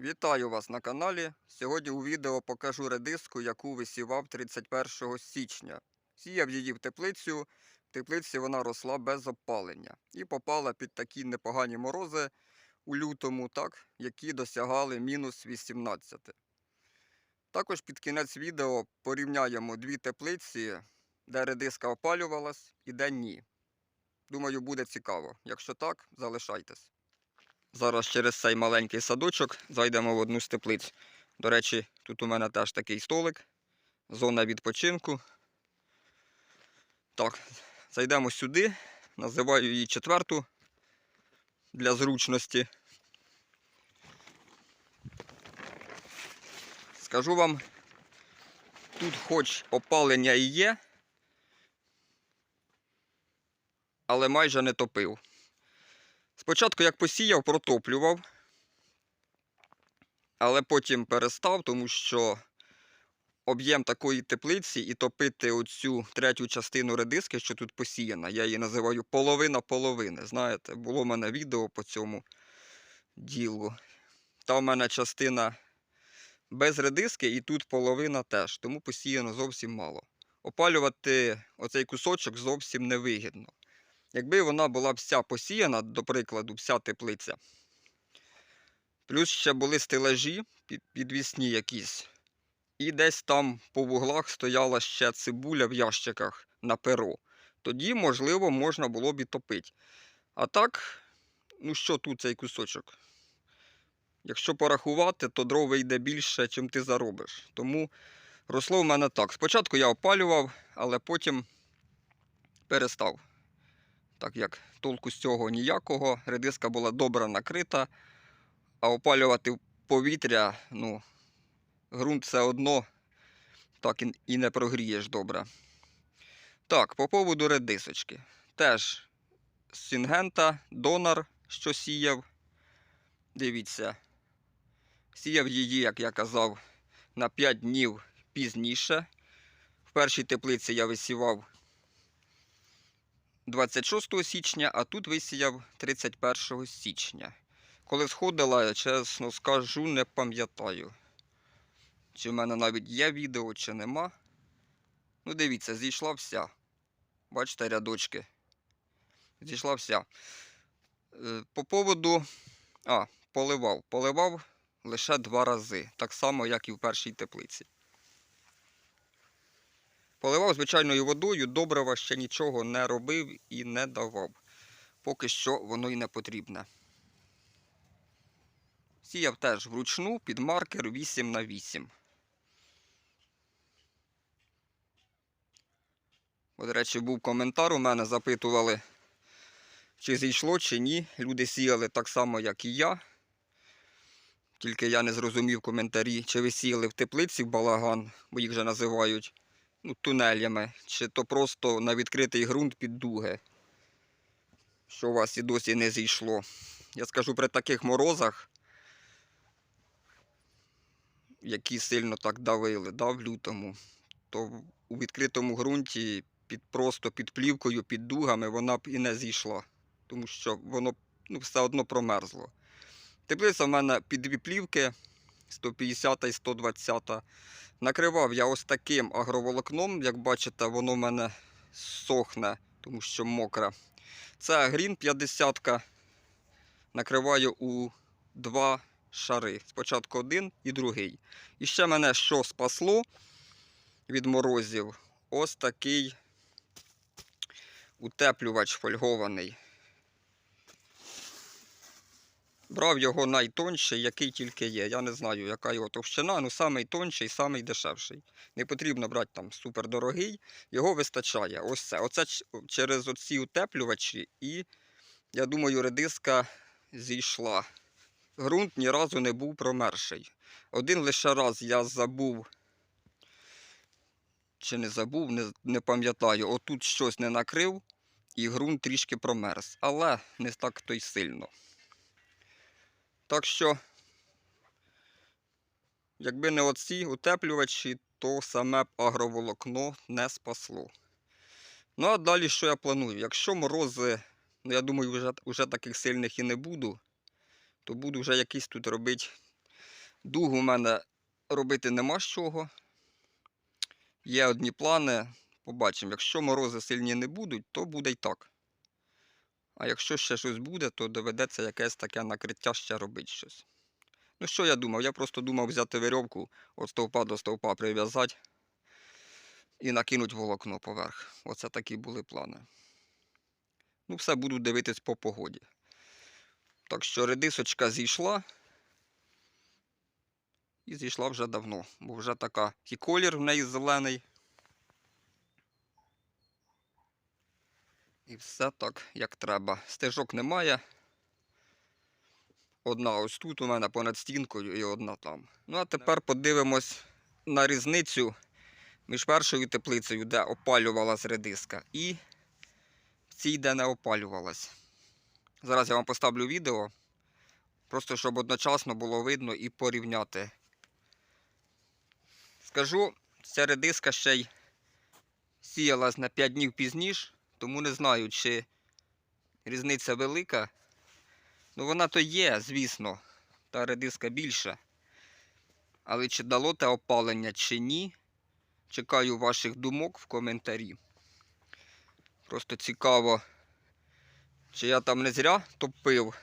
Вітаю вас на каналі. Сьогодні у відео покажу редиску, яку висівав 31 січня. Сіяв її в теплицю. В теплиці вона росла без опалення і попала під такі непогані морози у лютому, так, які досягали мінус 18. Також під кінець відео порівняємо дві теплиці, де редиска опалювалась і де ні. Думаю, буде цікаво. Якщо так, залишайтесь. Зараз через цей маленький садочок зайдемо в одну з теплиць. До речі, тут у мене теж такий столик, зона відпочинку. Так, зайдемо сюди, називаю її четверту для зручності. Скажу вам, тут хоч опалення і є, але майже не топив. Спочатку, як посіяв, протоплював, але потім перестав, тому що об'єм такої теплиці і топити оцю третю частину редиски, що тут посіяна, я її називаю половина половини. Знаєте, було в мене відео по цьому ділу. Та в мене частина без редиски і тут половина теж, тому посіяно зовсім мало. Опалювати оцей кусочок зовсім невигідно. Якби вона була вся посіяна, до прикладу, вся теплиця, плюс ще були стелажі підвісні якісь, і десь там по вуглах стояла ще цибуля в ящиках на перо, тоді, можливо, можна було б і топити. А так, ну що тут цей кусочок? Якщо порахувати, то дров вийде більше, чим ти заробиш. Тому росло в мене так. Спочатку я опалював, але потім перестав так як толку з цього ніякого. Редиска була добре накрита, а опалювати повітря, ну, ґрунт все одно так і- не прогрієш добре. Так, по поводу редисочки. Теж з Сінгента, донор, що сіяв. Дивіться, сіяв її, як я казав, на 5 днів пізніше. В першій теплиці я висівав 26 січня, а тут висіяв 31 січня. Коли сходила, я чесно скажу, не пам'ятаю. Чи в мене навіть є відео, чи нема. Ну, дивіться, зійшла вся. Бачите, рядочки. Зійшла вся. Е, По поводу. А, поливав. Поливав лише два рази. Так само, як і в першій теплиці. Поливав звичайною водою, добрива ще нічого не робив і не давав. Поки що воно й не потрібне. Сіяв теж вручну під маркер 8 на 8. От, До речі, був коментар у мене, запитували, чи зійшло, чи ні. Люди сіяли так само, як і я. Тільки я не зрозумів коментарі, чи ви сіяли в теплиці в балаган, бо їх вже називають ну, тунелями, чи то просто на відкритий ґрунт під дуги, що у вас і досі не зійшло. Я скажу при таких морозах, які сильно так давили, да, в лютому, то у відкритому ґрунті під, просто під плівкою, під дугами вона б і не зійшла, тому що воно ну, все одно промерзло. Теплиця в мене під дві плівки 150 і 120. Накривав я ось таким агроволокном, як бачите, воно в мене сохне, тому що мокре. Це грін 50. Накриваю у два шари. Спочатку один і другий. І ще мене що спасло від морозів? Ось такий утеплювач фольгований. Брав його найтонший, який тільки є. Я не знаю, яка його товщина, ну самий тонший, самий дешевший. Не потрібно брати там супердорогий, його вистачає. Ось це. Оце через оці утеплювачі і, я думаю, редиска зійшла. Грунт ні разу не був промерший. Один лише раз я забув, чи не забув, не, не пам'ятаю, отут щось не накрив, і ґрунт трішки промерз. Але не так то й сильно. Так що, якби не оці утеплювачі, то саме б агроволокно не спасло. Ну а далі що я планую? Якщо морози, ну я думаю, вже, вже таких сильних і не буду, то буду вже якийсь тут робити Дугу в мене робити нема з чого. Є одні плани. Побачимо. Якщо морози сильні не будуть, то буде й так. А якщо ще щось буде, то доведеться якесь таке накриття ще робити щось. Ну що я думав? Я просто думав взяти верьовку від стовпа до стовпа прив'язати і накинути волокно поверх. Оце такі були плани. Ну, все буду дивитись по погоді. Так що редисочка зійшла. І зійшла вже давно, бо вже така і колір в неї зелений. І все так, як треба. Стежок немає. Одна ось тут у мене понад стінкою і одна там. Ну а тепер подивимось на різницю між першою теплицею, де опалювалась редиска, і цій, де не опалювалась. Зараз я вам поставлю відео, просто щоб одночасно було видно і порівняти. Скажу, ця редиска ще й сіялась на 5 днів пізніше, тому не знаю, чи різниця велика. Ну вона то є, звісно, та редиска більша. Але чи дало те опалення, чи ні, чекаю ваших думок в коментарі. Просто цікаво, чи я там не зря топив,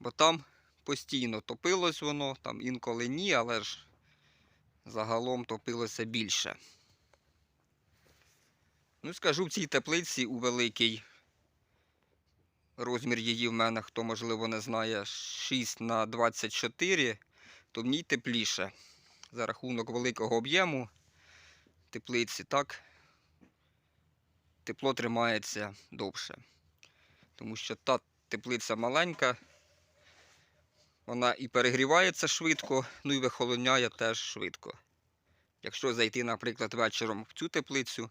бо там постійно топилось воно, там інколи ні, але ж загалом топилося більше. Ну, скажу, в цій теплиці у великій розмір її в мене, хто можливо не знає, 6 на 24, то в ній тепліше. За рахунок великого об'єму теплиці, так, тепло тримається довше. Тому що та теплиця маленька, вона і перегрівається швидко, ну і вихолоняє теж швидко. Якщо зайти, наприклад, вечором в цю теплицю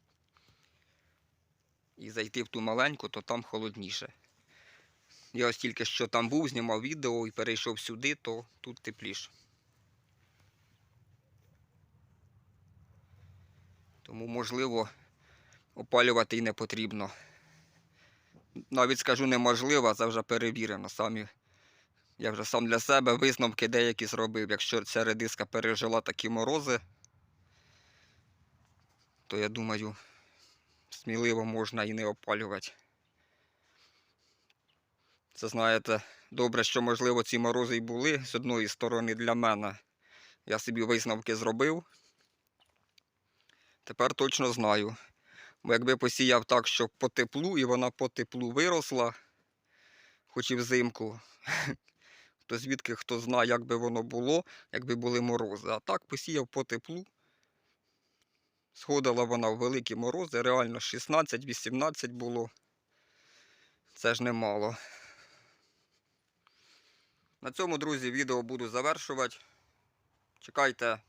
і зайти в ту маленьку, то там холодніше. Я ось тільки що там був, знімав відео і перейшов сюди, то тут тепліше. Тому, можливо, опалювати і не потрібно. Навіть скажу неможливо, це вже перевірено. Самі, я вже сам для себе висновки деякі зробив. Якщо ця редиска пережила такі морози, то я думаю, сміливо можна і не опалювати. Це знаєте, добре, що можливо ці морози й були з одної сторони для мене. Я собі висновки зробив. Тепер точно знаю. Бо якби посіяв так, щоб по теплу, і вона по теплу виросла, хоч і взимку, то звідки хто знає, як би воно було, якби були морози. А так посіяв по теплу. Сходила вона в великі морози, реально 16-18 було. Це ж немало. На цьому, друзі, відео буду завершувати. Чекайте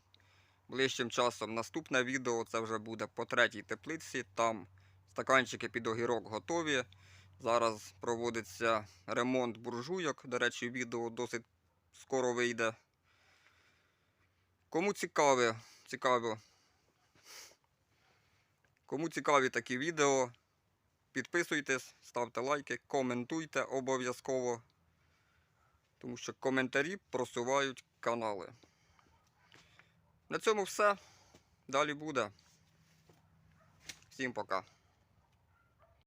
ближчим часом наступне відео. Це вже буде по третій теплиці. Там стаканчики під огірок готові. Зараз проводиться ремонт буржуйок. До речі, відео досить скоро вийде. Кому цікаве, цікаво. Кому цікаві такі відео, підписуйтесь, ставте лайки, коментуйте обов'язково. Тому що коментарі просувають канали. На цьому все. Далі буде. Всім пока.